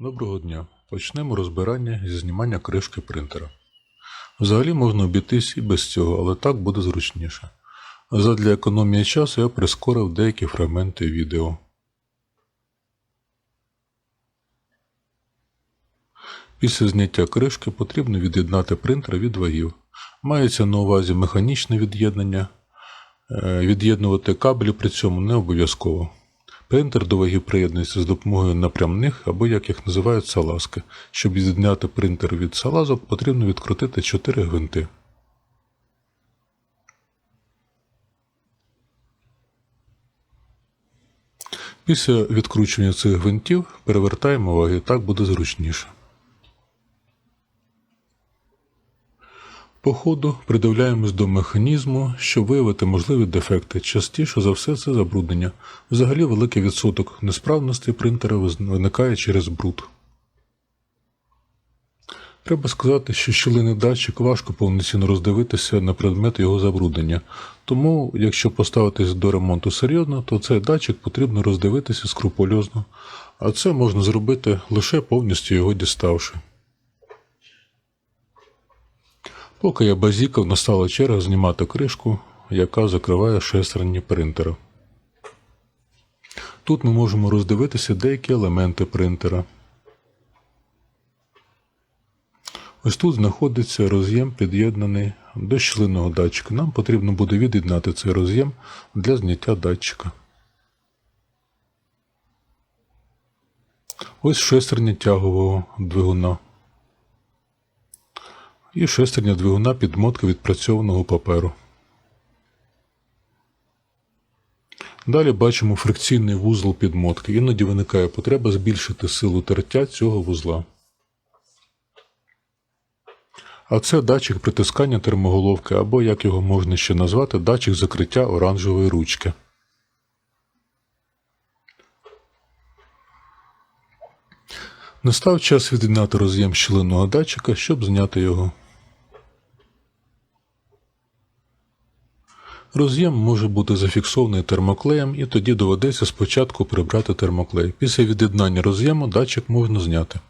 Доброго дня. Почнемо розбирання зі знімання кришки принтера. Взагалі можна обійтись і без цього, але так буде зручніше. Задля економії часу я прискорив деякі фрагменти відео. Після зняття кришки потрібно від'єднати принтер від вагів. Мається на увазі механічне від'єднання. Е, Від'єднувати кабелі при цьому не обов'язково. Принтер до вагів приєднується з допомогою напрямних або, як їх називають, салазки. Щоб відзняти принтер від салазок, потрібно відкрутити 4 гвинти. Після відкручування цих гвинтів перевертаємо ваги, так буде зручніше. По ходу придивляємось до механізму, щоб виявити можливі дефекти. Частіше за все це забруднення. Взагалі великий відсоток несправності принтера виникає через бруд. Треба сказати, що щілинний датчик важко повноцінно роздивитися на предмет його забруднення. Тому, якщо поставитись до ремонту серйозно, то цей датчик потрібно роздивитися скрупульозно, а це можна зробити лише повністю його діставши. Поки я базікав, настала черга знімати кришку, яка закриває шестерні принтера. Тут ми можемо роздивитися деякі елементи принтера. Ось тут знаходиться роз'єм, під'єднаний до щілинного датчика. Нам потрібно буде від'єднати цей роз'єм для зняття датчика. Ось шестерня тягового двигуна і шестерня двигуна підмотки відпрацьованого паперу. Далі бачимо фрикційний вузол підмотки. Іноді виникає потреба збільшити силу тертя цього вузла. А це датчик притискання термоголовки, або, як його можна ще назвати, датчик закриття оранжевої ручки. Настав час від'єднати роз'єм щілинного датчика, щоб зняти його. Роз'єм може бути зафіксований термоклеєм, і тоді доведеться спочатку прибрати термоклей. Після від'єднання роз'єму датчик можна зняти.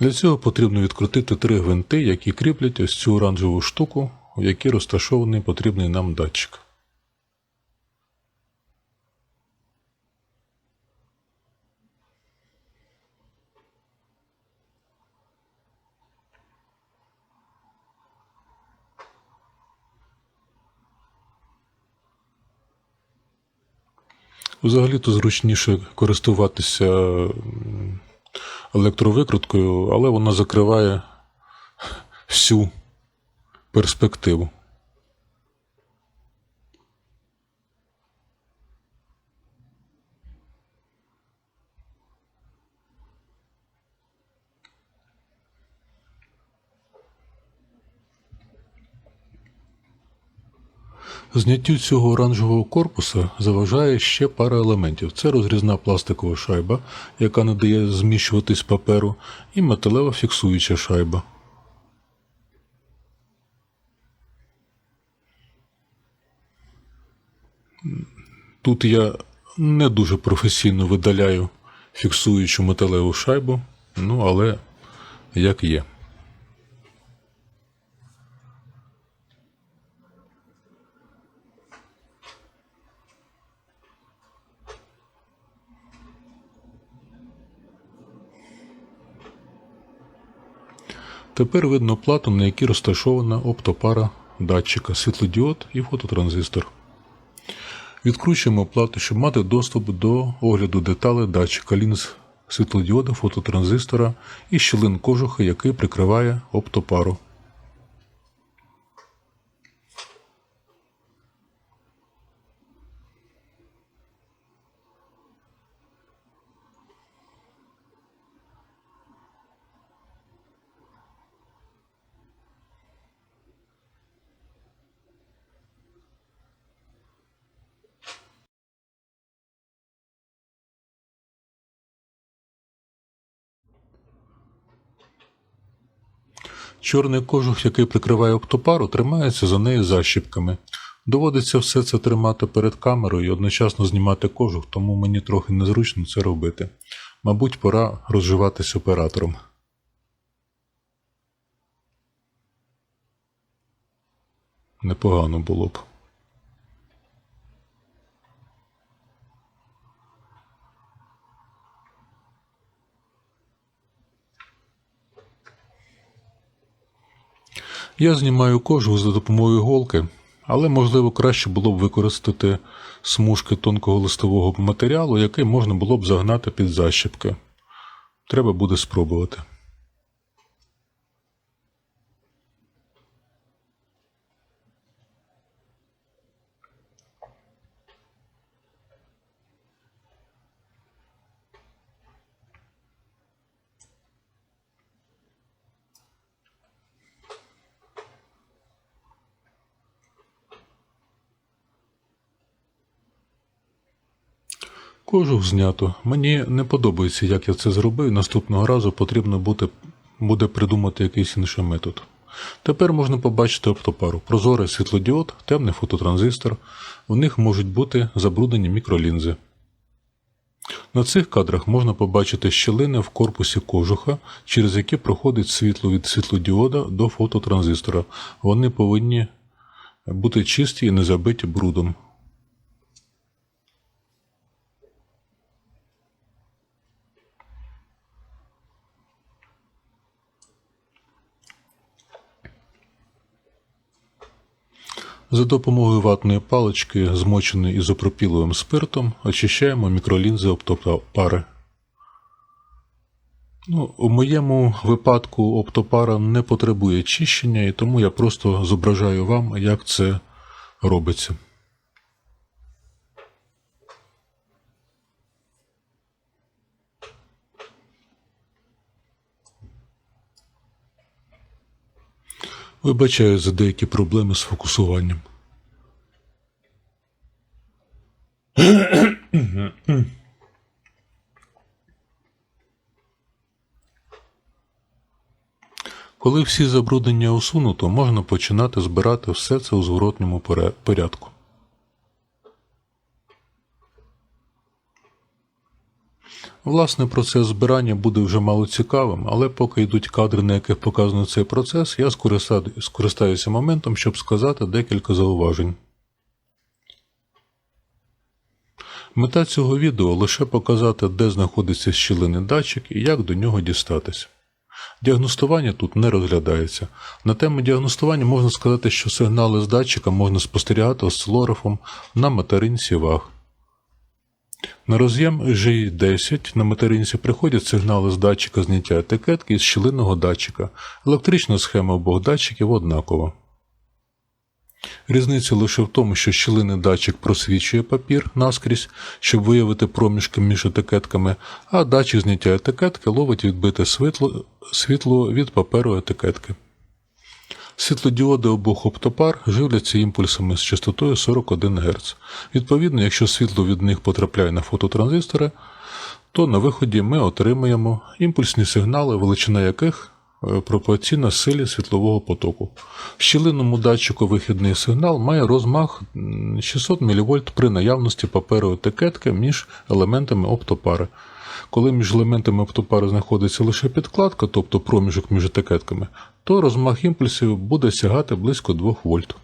Для цього потрібно відкрутити три гвинти, які кріплять ось цю оранжеву штуку, в якій розташований потрібний нам датчик. Взагалі-то зручніше користуватися електровикруткою, але вона закриває всю перспективу. Зняттю цього оранжевого корпуса заважає ще пара елементів. Це розрізна пластикова шайба, яка не дає зміщуватись паперу, і металева фіксуюча шайба. Тут я не дуже професійно видаляю фіксуючу металеву шайбу, ну але як є. Тепер видно плату, на якій розташована оптопара датчика, світлодіод і фототранзистор. Відкручуємо плату, щоб мати доступ до огляду деталей датчика лінз світлодіода, фототранзистора і щілин кожуха, який прикриває оптопару. Чорний кожух, який прикриває оптопару, тримається за нею защіпками. Доводиться все це тримати перед камерою і одночасно знімати кожух, тому мені трохи незручно це робити. Мабуть, пора розживатись оператором. Непогано було б. Я знімаю кожу за допомогою голки, але можливо краще було б використати смужки тонкого листового матеріалу, який можна було б загнати під защіпки. Треба буде спробувати. Кожух знято. Мені не подобається, як я це зробив. Наступного разу потрібно буде, буде придумати якийсь інший метод. Тепер можна побачити оптопару. Прозорий світлодіод, темний фототранзистор. В них можуть бути забруднені мікролінзи. На цих кадрах можна побачити щілини в корпусі кожуха, через які проходить світло від світлодіода до фототранзистора. Вони повинні бути чисті і не забиті брудом. За допомогою ватної палички, змоченої ізопропіловим спиртом, очищаємо мікролінзи оптопари. Ну, у моєму випадку оптопара не потребує чищення, і тому я просто зображаю вам, як це робиться. Вибачаю за деякі проблеми з фокусуванням. Коли всі забруднення усунуто, можна починати збирати все це у зворотному порядку. Власне, процес збирання буде вже мало цікавим, але поки йдуть кадри, на яких показано цей процес, я скористаюся моментом, щоб сказати декілька зауважень. Мета цього відео лише показати, де знаходиться щілини датчик і як до нього дістатись. Діагностування тут не розглядається. На тему діагностування можна сказати, що сигнали з датчика можна спостерігати осцилографом на материнці ваг. На роз'єм G10 на материнці приходять сигнали з датчика зняття етикетки і з щілинного датчика. Електрична схема обох датчиків однакова. Різниця лише в тому, що щілинний датчик просвічує папір наскрізь, щоб виявити проміжки між етикетками, а датчик зняття етикетки ловить відбите світло, світло від паперу етикетки. Світлодіоди обох оптопар живляться імпульсами з частотою 41 Гц. Відповідно, якщо світло від них потрапляє на фототранзистори, то на виході ми отримаємо імпульсні сигнали, величина яких е, пропорційна силі світлового потоку. В щілинному датчику вихідний сигнал має розмах м, 600 мВ при наявності паперу етикетки між елементами оптопари. Коли між елементами оптопари знаходиться лише підкладка, тобто проміжок між етикетками, то розмах імпульсів буде сягати близько 2 вольт.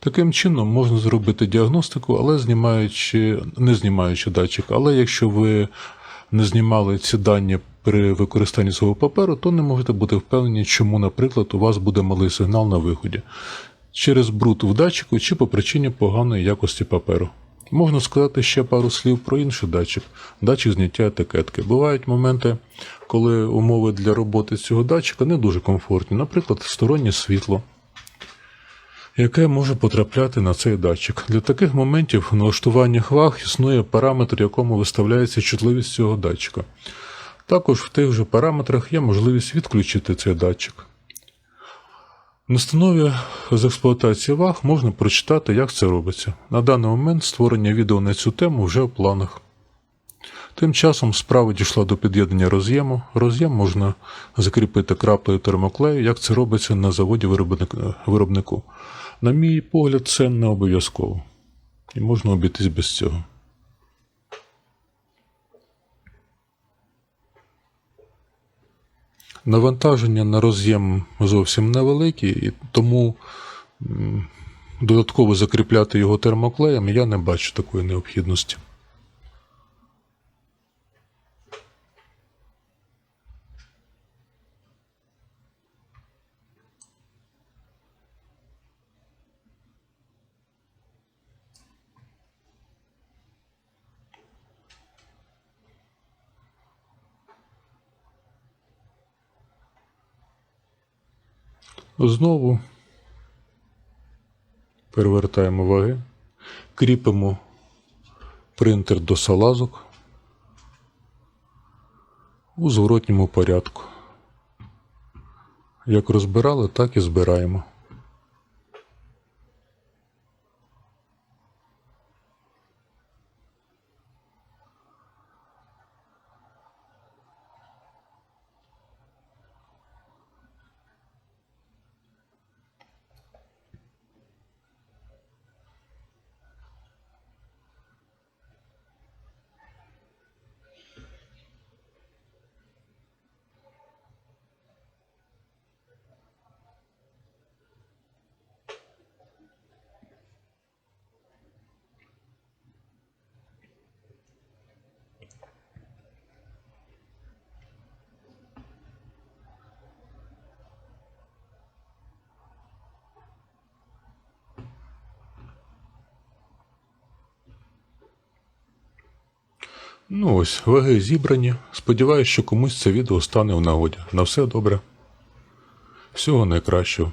Таким чином можна зробити діагностику, але знімаючи, не знімаючи датчик. Але якщо ви не знімали ці дані при використанні свого паперу, то не можете бути впевнені, чому, наприклад, у вас буде малий сигнал на виході через бруд в датчику чи по причині поганої якості паперу. Можна сказати ще пару слів про інший датчик датчик зняття етикетки. Бувають моменти, коли умови для роботи цього датчика не дуже комфортні, наприклад, стороннє світло яке може потрапляти на цей датчик. Для таких моментів в налаштуваннях ваг існує параметр, якому виставляється чутливість цього датчика. Також в тих же параметрах є можливість відключити цей датчик. В настанові з експлуатації ваг можна прочитати, як це робиться. На даний момент створення відео на цю тему вже в планах. Тим часом справа дійшла до під'єднання роз'єму. Роз'єм можна закріпити краплею термоклею, як це робиться на заводі виробнику. На мій погляд, це не обов'язково. І можна обійтись без цього. Навантаження на роз'єм зовсім невеликі, і тому додатково закріпляти його термоклеєм я не бачу такої необхідності. Знову перевертаємо ваги, кріпимо принтер до салазок у зворотньому порядку. Як розбирали, так і збираємо. Ну ось, ваги зібрані. Сподіваюсь, що комусь це відео стане в нагоді. На все добре. Всього найкращого.